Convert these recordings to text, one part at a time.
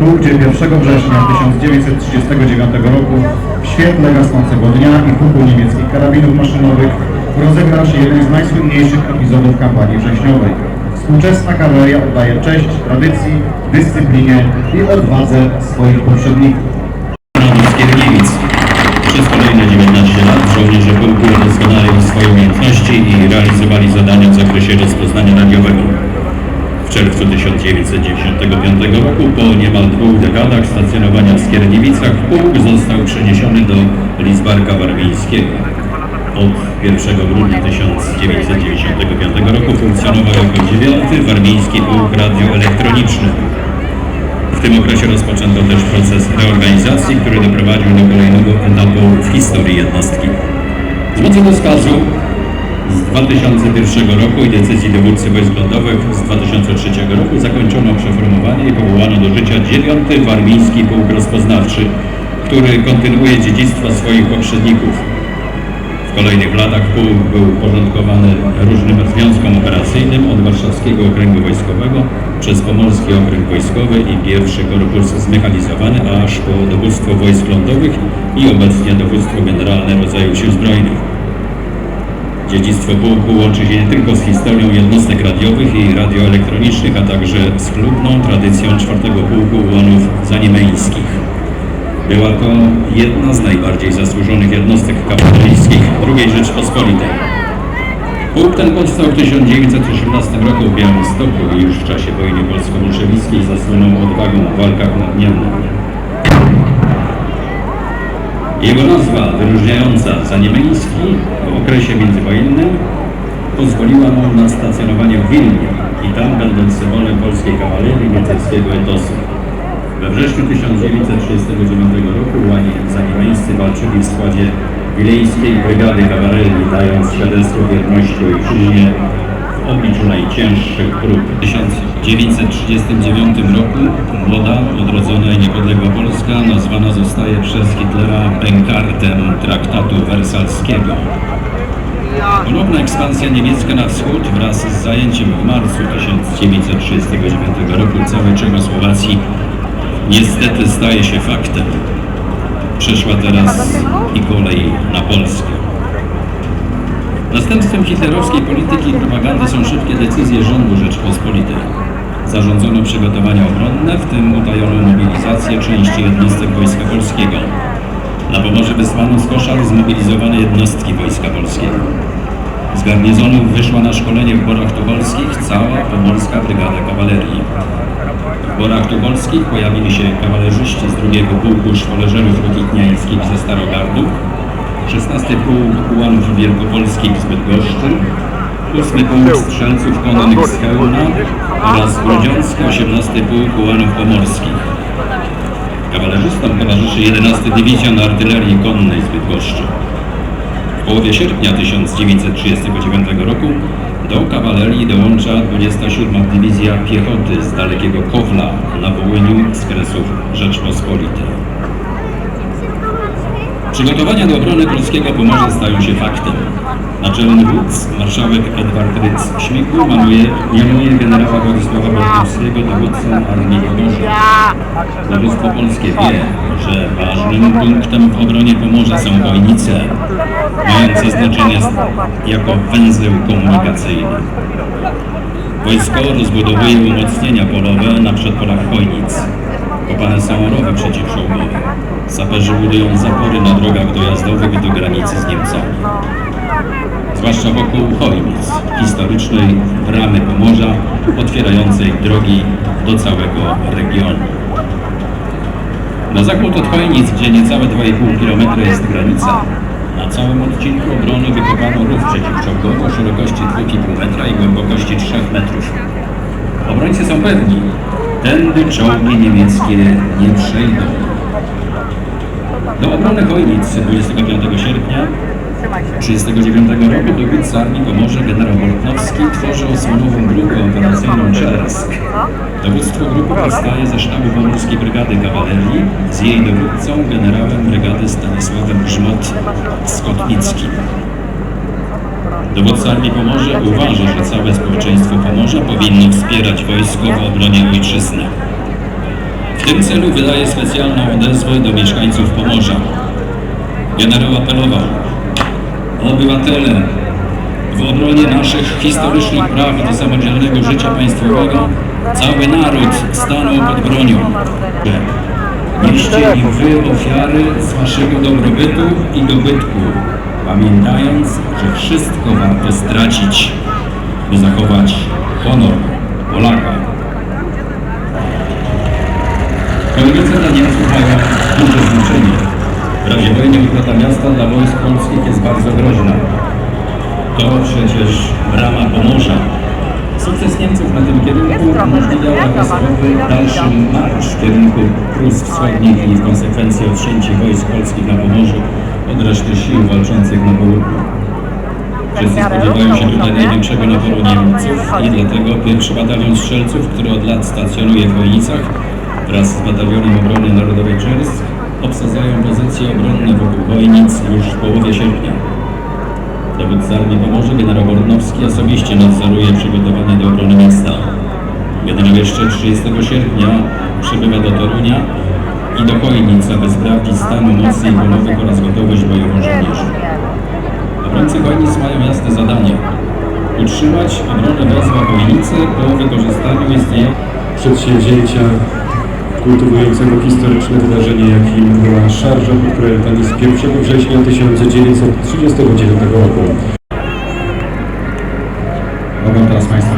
Tu, gdzie 1 września 1939 roku w świetle gasnącego dnia i huku niemieckich karabinów maszynowych rozegrał się jeden z najsłynniejszych epizodów kampanii wrześniowej. Współczesna kawaleria oddaje cześć tradycji, dyscyplinie i odwadze swoich poprzedników. Skierniewic. Przez kolejne 19 lat żołnierze pułku udoskonalili swoje umiejętności i realizowali zadania w zakresie rozpoznania radiowego. W czerwcu 1995 roku, po niemal dwóch dekadach stacjonowania w Skierniewicach, pułk został przeniesiony do Lizbarka Warmińskiego. Od 1 grudnia 1995 roku funkcjonował jako dziewiąty Warmiński Pułk Radioelektroniczny. W tym okresie rozpoczęto też proces reorganizacji, który doprowadził do kolejnego etapu w historii jednostki. Z mocy rozkazu z 2001 roku i decyzji dowódcy wojsk lądowych z 2003 roku zakończono przeformowanie i powołano do życia 9 Warmiński Pułk Rozpoznawczy, który kontynuuje dziedzictwo swoich poprzedników. W kolejnych latach pułk był uporządkowany różnym związkom operacyjnym od Warszawskiego Okręgu Wojskowego przez Pomorski Okręg Wojskowy i pierwszy korpus zmechanizowany aż po dowództwo wojsk lądowych i obecnie dowództwo generalne rodzaju sił zbrojnych. Dziedzictwo pułku łączy się nie tylko z historią jednostek radiowych i radioelektronicznych, a także z chlubną tradycją czwartego pułku ułanów zaniemeńskich. Była to jedna z najbardziej zasłużonych jednostek kawaleryjskich II Rzeczpospolitej. Pułk ten powstał w 1918 roku w Białymstoku i już w czasie wojny polsko-bolszewickiej zasłynął odwagą w walkach nadniemnych. Jego nazwa wyróżniająca Zaniemeński okresie międzywojennym pozwoliła mu na stacjonowanie w Wilnie i tam będąc symbolem polskiej kawalerii niemieckiego etosu. We wrześniu 1939 roku łani zaniemeńscy walczyli w składzie Wileńskiej Brygady Kawalerii, dając świadectwo wierności ojczyźnie w obliczu najcięższych prób. W 1939 roku młoda, odrodzona i niepodległa Polska nazwana zostaje przez Hitlera bękartem traktatu wersalskiego. Ponowna ekspansja niemiecka na wschód wraz z zajęciem w marcu 1939 roku całej Czechosłowacji niestety staje się faktem. Przeszła teraz i kolej na Polskę. Następstwem hitlerowskiej polityki i propagandy są szybkie decyzje rządu Rzeczpospolitej. Zarządzono przygotowania obronne, w tym utajoną mobilizację części jednostek Wojska Polskiego. Na Pomorze wysłano z koszar zmobilizowane jednostki Wojska Polskiego. Z garnizonów wyszła na szkolenie w Borach Tucholskich cała Pomorska Brygada Kawalerii. W Borach Tucholskich pojawili się kawalerzyści z drugiego pułku szwoleżerów rokitniańskich ze Starogardu, 16 Pułk Ułanów Wielkopolskich z Bydgoszczy, 8 Pułk Strzelców Konnych z Chełna oraz Grudziącki 18 Pułk Ułanów Pomorskich. Kawalerzystom towarzyszy 11 Dywizjon Artylerii Konnej z Bydgoszczy. W połowie sierpnia 1939 roku do kawalerii dołącza 27 Dywizja Piechoty z dalekiego Kowla na Wołyniu z kresów Rzeczpospolitej. Przygotowania do obrony polskiego Pomorza stają się faktem. Naczelny wódz, marszałek Edward Rydz Śmigły maluje, mianuje generała Władysława Borkowskiego dowódcą Armii Pomorza. Dowództwo polskie wie, że ważnym punktem w obronie Pomorza są wojnice, mające znaczenie jako węzeł komunikacyjny. Wojsko rozbudowuje umocnienia polowe na przedpolach Chojnic. Kopane są rowy przeciwczołgowe. Saperzy budują zapory na drogach dojazdowych do granicy z Niemcami. Zwłaszcza wokół Chojnic, historycznej bramy Pomorza, otwierającej drogi do całego regionu. Na zachód od Chojnic, gdzie niecałe 2,5 km jest granica, na całym odcinku obrony wykopano rów przeciwczołgowy o szerokości 2,5 metra i głębokości 3 metrów. Obrońcy są pewni, tędy czołgi niemieckie nie przejdą. Do obrony Chojnic 25 sierpnia 1939 roku dowódca Armii Pomorza generał Boltnowski tworzy osłonową grupę operacyjną Czersk. Dowództwo grupy powstaje ze sztabu Pomorskiej Brygady Kawalerii z jej dowódcą generałem brygady Stanisławem Grzmot Skotnickim. Dowódca Armii Pomorza uważa, że całe społeczeństwo Pomorza powinno wspierać wojsko w obronie ojczyzny. W tym celu wydaje specjalną odezwę do mieszkańców Pomorza. Generał apelował Obywatele, w obronie naszych historycznych praw do samodzielnego życia państwowego cały naród stanął pod bronią. Nieście i wy ofiary z waszego dobrobytu i dobytku, pamiętając, że wszystko warto stracić, by zachować honor Polaka. Dla Niemców mają duże znaczenie. W razie wojny miasta dla wojsk polskich jest bardzo groźna. To przecież brama Pomorza. Sukces Niemców na tym kierunku umożliwiał agresorowy dalszy marsz w kierunku Prus Wschodnich i w konsekwencji odcięcie wojsk polskich na Pomorzu od reszty sił walczących na południu. Wszyscy spodziewają się tutaj największego naporu Niemców i dlatego pierwszy batalion strzelców, który od lat stacjonuje w Wojnicach wraz z batalionem obrony narodowej Czersk obsadzają pozycje obronne wokół Wojnic już w połowie sierpnia. Dowódca Armii Pomorza generał Bornowski osobiście nadzoruje przygotowanie do obrony miasta. Generał jeszcze 30 sierpnia przybywa do Torunia i do Chojnic, aby sprawdzić stan mocy i polowych oraz gotowość bojową żołnierzy. Obrońcy Chojnic mają jasne zadanie. Utrzymać obronę wezwa Chojnicy po wykorzystaniu istniejących przedsięwzięcia kultywującego historyczne wydarzenie, jakim była szarża pod Krojańcami z 1 września 1939 roku. Mogą teraz Państwo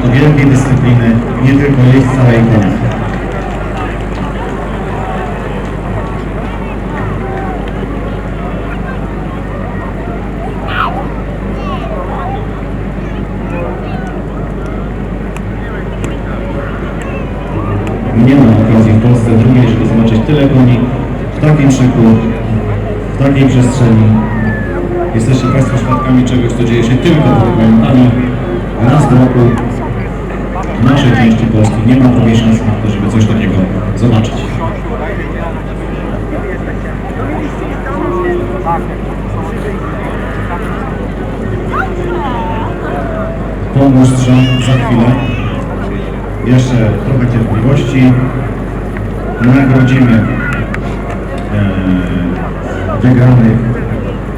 to wielkiej dyscypliny, nie tylko jeźdźca, ale i konia. Nie ma okazji w Polsce drugiej, żeby zobaczyć tyle koni w takim szyku, w takiej przestrzeni. Jesteście Państwo świadkami czegoś, co dzieje się tylko pod Kojętami. Raz w roku w naszej części Polski nie ma drugiej szansy na to, żeby coś takiego zobaczyć. Pomóż za chwilę. Jeszcze trochę cierpliwości. Nagrodzimy e, wygranych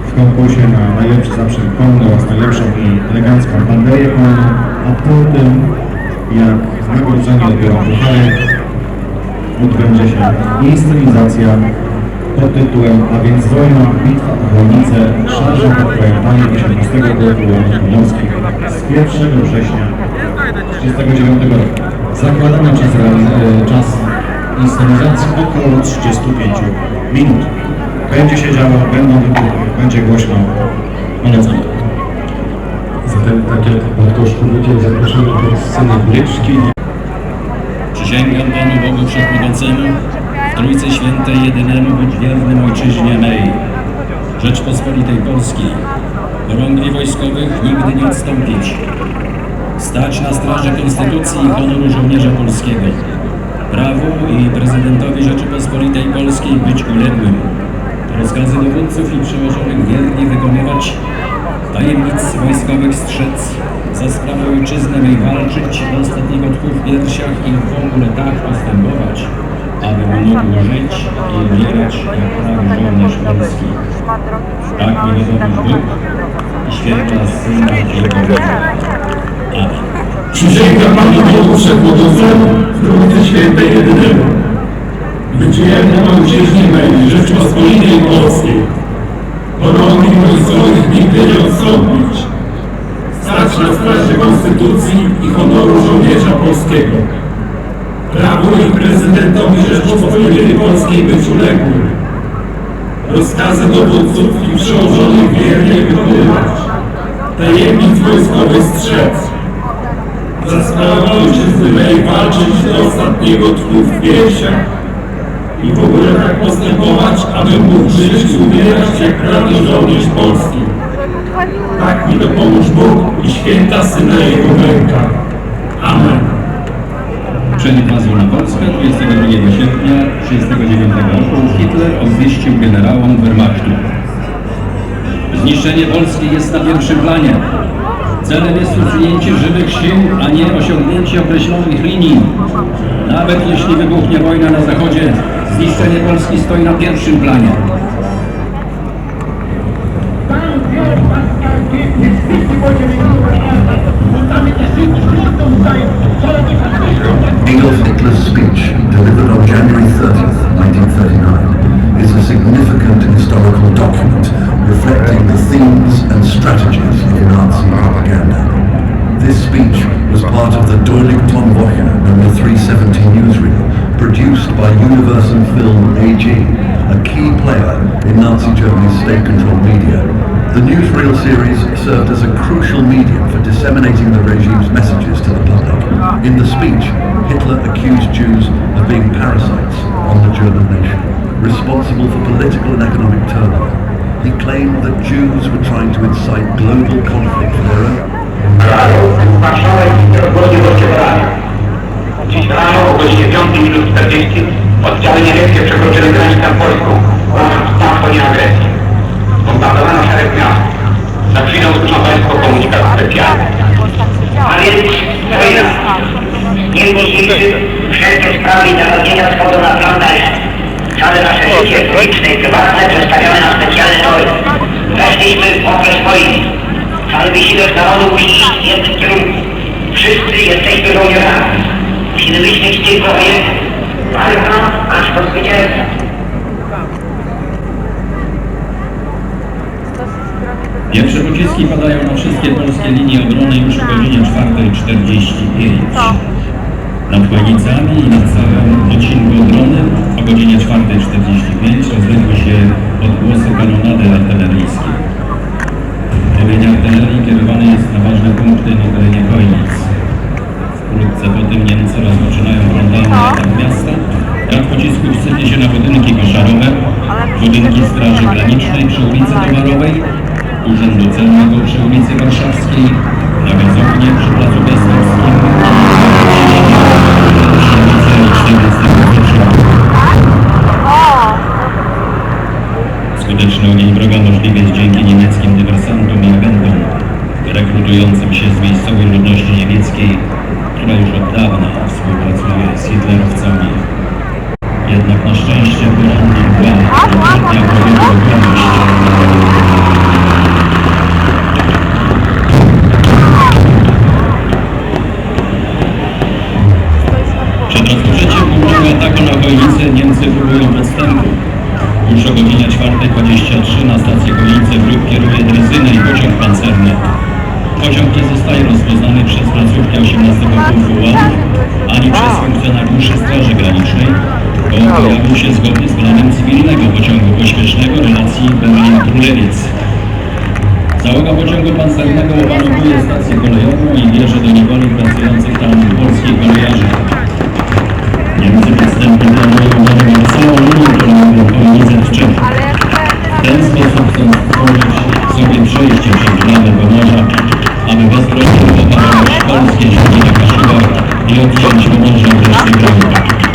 w konkursie na najlepszy zaprzęg konny oraz najlepszą i elegancką banderię konną, a po tym jak nagrodzeni odbiorą puchary odbędzie się inscenizacja pod tytułem A więc wojna, bitwa o Chojnice, szarża pod Krojantami 18 roku Łomów Pomorskich z 1 września 1939 roku. Zakładamy czas, e, czas około 35 minut. Będzie się działo, będą wybuchy, będzie głośno. Polecamy. Zatem, tak jak Bartosz powiedział, zapraszamy do sceny Bryczki. Przysięgam Panu Bogu Wszechmogącemu, w Trójcy Świętej jedynemu być wiernym Ojczyźnie mej, Rzeczpospolitej Polskiej, chorągwi wojskowych nigdy nie odstąpić, stać na straży Konstytucji i honoru żołnierza polskiego, prawu i prezydentowi Rzeczypospolitej Polskiej być uległym, rozkazy dowódców i przełożonych wiernie wykonywać, tajemnic wojskowych strzec, za sprawę ojczyzny mej walczyć do ostatniego tchu w piersiach i w ogóle tak postępować, aby mógł żyć i umierać jak prawy żołnierz polski. Tak mi wiadomo Bóg i święta Syna Jego. Amen. Przysięgam Panu Bogu Wszechmogącemu, w Świętej Jedynemu, wiernym Ojczyźnie mej Rzeczpospolitej Polskiej, chorągwi wojskowych nigdy nie odstąpić, stać na straży Konstytucji i honoru żołnierza polskiego, prawu i prezydentowi Rzeczpospolitej Polskiej być uległym, rozkazy dowódców i przełożonych wykonywać. Tajemnic wojskowych strzec. Za sprawę ojczyzny mej walczyć do ostatniego tchu w piersiach. I w ogóle tak postępować, aby mógł w życiu umierać jak prawny żołnierz polski. Tak mi dopomóż Bóg i święta syna jego ręka. Amen. Przeinwazją na Polskę 22 sierpnia 1939 roku Hitler obwieścił generałom Wehrmachtu. Zniszczenie Polski jest na pierwszym planie. Celem jest usunięcie żywych sił, a nie osiągnięcie określonych linii. Nawet jeśli wybuchnie wojna na zachodzie, zniszczenie Polski stoi na pierwszym planie. Universum Film AG, a key player in Nazi Germany's state-controlled media. The newsreel series served as a crucial medium for disseminating the regime's messages to the public. In the speech, Hitler accused Jews of being parasites on the German nation, responsible for political and economic turmoil. He claimed that Jews were trying to incite global conflict for their own Marszałek. Dziś rano o godzinie 5 minut 40 oddziały niemieckie przekroczyły granicę polską, łamiąc pakt o nieagresji. Bombardowano szereg miast. Za chwilę usłyszą Państwo komunikat specjalny. A więc wojna. Niemniejszy wszelkie sprawy i zagadnienia wschodu na plan dalszy. Całe nasze życie publiczne i prywatne przestawiamy na specjalne tory. Weszliśmy w okres wojny. Cały wysiłek narodu musi iść w jednym kierunku. Wszyscy jesteśmy żołnierzami. Musimy myśleć tylko o jednym. Walka aż do zwycięstwa. Pierwsze pociski padają na wszystkie polskie linie obrony już o godzinie 4.45. Nad Chojnicami i nad całym odcinku obrony o godzinie 4.45 rozległy się odgłosy kanonady artyleryjskiej. Ogień artylerii kierowany jest na ważne punkty na terenie Chojnic. Wkrótce po tym Niemcy rozpoczynają atak miasta. Brak pocisków sypie się na budynki koszarowe, budynki Straży Granicznej przy ulicy Towarowej, Urzędu Celnego przy ulicy Warszawskiej, na gazownię przy Placu Piastowskim, przy ulicy 14 Skuteczny ogień wroga możliwy jest dzięki niemieckim dywersantom i agentom rekrutującym się z miejscowej ludności niemieckiej, która już od dawna współpracuje z hitlerowcami. Jednak na szczęście poranny plan kompletnie powiększył gotowość. Pojawił się zgodnie z planem cywilnego pociągu pośpiesznego relacji Berlin-Krulewiec. Załoga pociągu pancernego opanowuje stację kolejową i bierze do niewoli pracujących tam polskich kolejarzy. Niemcy podstępnie planują budować całą linię kolejową Chojnice-Tczew. W ten sposób chcą stworzyć sobie przejście przez bramę Pomorza, aby bezbronnie opanować polskie ziemi na i odciąć Pomorze od reszty kraju.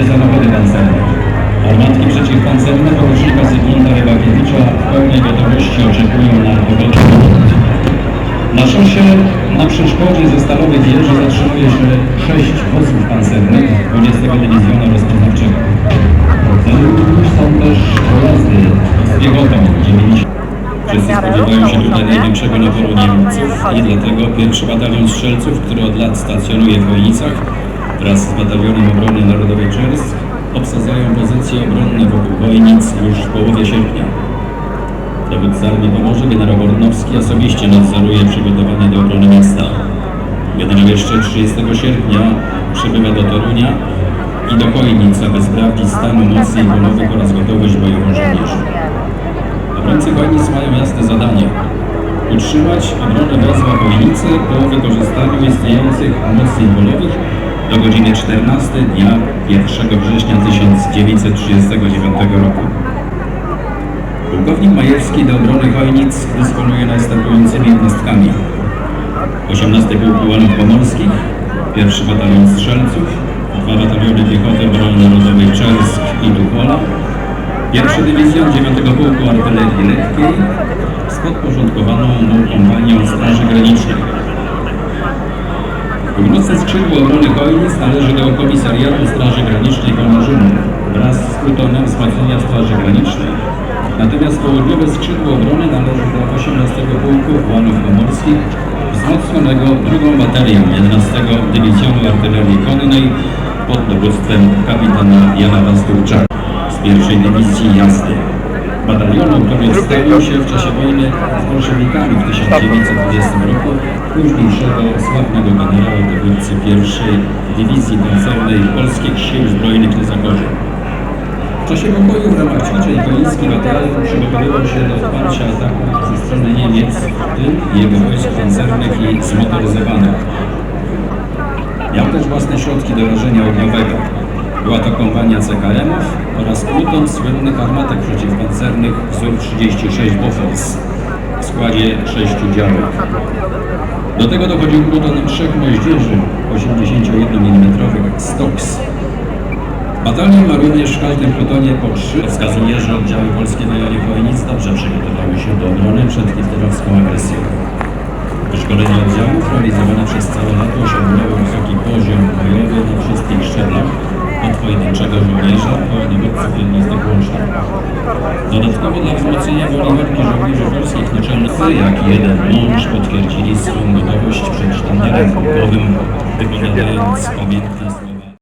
Się samochody pancerne. Armatki przeciwpancerne porucznika Zygmunta Rybakiewicza w pełnej gotowości oczekują na pobocze Na szosie na przeszkodzie ze Stalowej Wieży zatrzymuje się sześć wozów pancernych 20 Dywizjonu Rozpoznawczego. Są też pojazdy z piechotą 90. Wszyscy spodziewają się tutaj największego naporu Niemców i dlatego pierwszy batalion strzelców, który od lat stacjonuje w Chojnicach wraz z batalionem obrony narodowej Czersk obsadzają pozycje obronne wokół Chojnic już w połowie sierpnia. Dowódca Armii Pomorza generał Bornowski osobiście nadzoruje przygotowanie do obrony miasta. Generał jeszcze 30 sierpnia przybywa do Torunia i do Chojnic, aby sprawdzić stan mocy i pomowych oraz gotowość bojową żołnierzy. Obrońcy Chojnic mają jasne zadanie. Utrzymać obronę wezwa Chojnicy po wykorzystaniu istniejących mocy polowych do godziny 14 dnia 1 września 1939 roku. Pułkownik Majewski do obrony Chojnic dysponuje następującymi jednostkami. 18 Pułk Ułanów Pomorskich, 1 Batalion Strzelców, dwa bataliony Piechoty Obrony Narodowej Czersk i Tuchola, Pierwszy Dywizjon 9 Pułku Artylerii Lekkiej z podporządkowaną mu kompanią Straży Granicznej. Północne skrzydło obrony Chojnic należy do Komisariatu Straży Granicznej Pomorzynu wraz z plutonem wzmocnienia Straży Granicznej. Natomiast południowe skrzydło obrony należy do 18 Pułku Ułanów Pomorskich wzmocnionego drugą batalią 11 Dywizjonu Artylerii Konnej pod dowództwem kapitana Jana Wasturczaka z pierwszej dywizji jazdy. Batalionu, który stawił się w czasie wojny z bolszewikami w 1920 roku, późniejszego sławnego generała dowódcy pierwszej dywizji pancernej Polskich Sił Zbrojnych na Zaborze. W czasie pokoju w ramach ćwiczeń koński batalion przygotowywał się do odparcia ataku ze strony Niemiec, w tym jego wojsk pancernych i zmotoryzowanych. Miał też własne środki do rażenia ogniowego. Była to kompania CKM-ów oraz pluton słynnych armatek przeciwpancernych wzór 36 Bofors w składzie sześciu działek. Do tego dochodził pluton trzech moździerzy 81 mm Stoks. Batalion ma również w każdym plutonie po trzy. Wskazuje, że oddziały polskie rejonie Chojnic dobrze przygotowały się do obrony przed hitlerowską agresją. Szkolenie oddziałów realizowane przez całe lato osiągnęło wysoki poziom bojowy na wszystkich szczeblach, od pojedynczego żołnierza po dowódców jednostek łącznych. Dodatkowo dla wzmocnienia woli walki żołnierzy polskich naczelnicy, jak jeden mąż potwierdzili swą gotowość przed sztandarem wypowiadając pamiętne słowa.